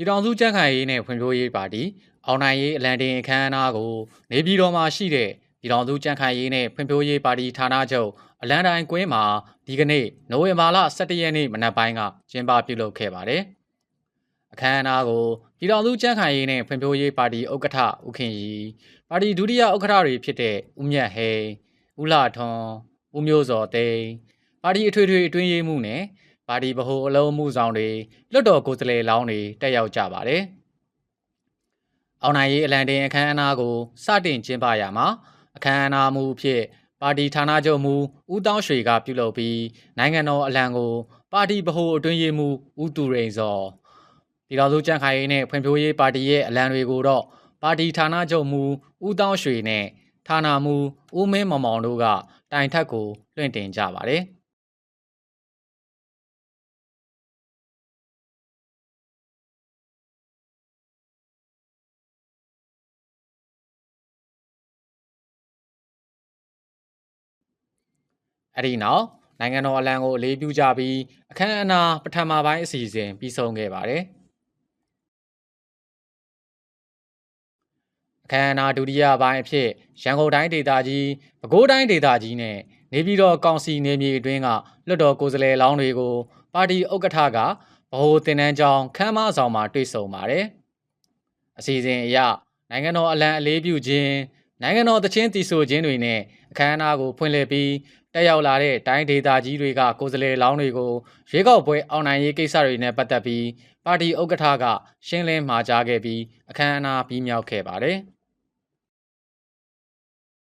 ပြည်ထောင်စုကြံ့ခိုင်ရေးနဲ့ဖွံ့ဖြိုးရေးပါတီအောင်နိုင်ရေးအလံတင်အခမ်းအနားကိုနေပြည်တော်မှာရှိတဲ့ပြည်ထောင်စုကြံ့ခိုင်ရေးနဲ့ဖွံ့ဖြိုးရေးပါတီဌာနချုပ်အလံတိုင်းကွင်းမှာဒီကနေ့နိုဝင်ဘာလ17ရက်နေ့မနက်ပိုင်းကကျင်းပပြုလုပ်ခဲ့ပါတယ်။အခမ်းအနားကိုပြည်ထောင်စုကြံ့ခိုင်ရေးနဲ့ဖွံ့ဖြိုးရေးပါတီဥက္ကဋ္ဌဦးခင်ရီပါတီဒုတိယဥက္ကဋ္ဌတွေဖြစ်တဲ့ဦးမြတ်ဟိန်ဦးလှထွန်းဦးမျိုးစောသိန်းပါတီအထွေထွေအတွင်းရေးမှူးနဲ့ ပါတီဗဟိုအလုံးမှုဆောင်တွေလွတ်တော်ကိုယ်စားလှယ်လောင်းတွေတက်ရောက်ကြပါတယ်။အောင်နိုင်ရေးအလံတင်အခမ်းအနားကိုစတင်ကျင်းပရမှာအခမ်းအနားမူအဖြစ်ပါတီဌာနချုပ်မူဦးတောင်းရွှေကပြုလုပ်ပြီးနိုင်ငံတော်အလံကို ပါတီဗဟိုအတွင်းရေးမှူးဦးသူရိန်စောပြည်တော်စုကြံ့ခိုင်ရေးနဲ့ဖွံ့ဖြိုးရေးပါတီရဲ့အလံတွေကိုတော့ပါတီဌာနချုပ်မူဦးတောင်းရွှေနဲ့ဌာနမူဦးမင်းမောင်မောင်တို့ကတိုင်ထက်ကိုလွှင့်တင်ကြပါတယ်။ အဲ့ဒီနောက်နိုင်ငံတော်အလံကိုအလေးပြုကြပြီးအခမ်းအနားပထမပိုင်းအစီအစဉ်ပြီးဆုံးခဲ့ပါတယ်အခမ်းအနားဒုတိယပိုင်းအဖြစ်ရန်ကုန်တိုင်းဒေသကြီးပဲခူးတိုင်းဒေသကြီးနဲ့နေပြည်တော်ကောင်စီနေမြေအတွင်းကလွှတ်တော်ကိုယ်စားလှယ်လောင်းတွေကိုပါတီဥက္ကဋ္ဌကဗဟိုတင်နန်းကျောင်းခမ်းမဆောင်မှာတွေ့ဆုံပါတယ်အစီအစဉ်အရနိုင်ငံတော်အလံအလေးပြုခြင်းနိုင်ငံတော်သချင်းတီဆိုခြင်းတွေနဲ့အခမ်းအနားကိုဖွင့်လှစ်ပြီး တက်ရောက်လာတဲ့တိုင်းဒေသကြီးတွေကကိုယ်စားလှယ်လောင်းတွေကိုရွေးကောက်ပွဲအောင်နိုင်ရေးကိစ္စတွေနဲ့ပတ်သက်ပြီးပါတီဥက္ကဋ္ဌကရှင်းလင်းမှာကြားခဲ့ပြီးအခမ်းအနားပြီးမြောက်ခဲ့ပါတယ်။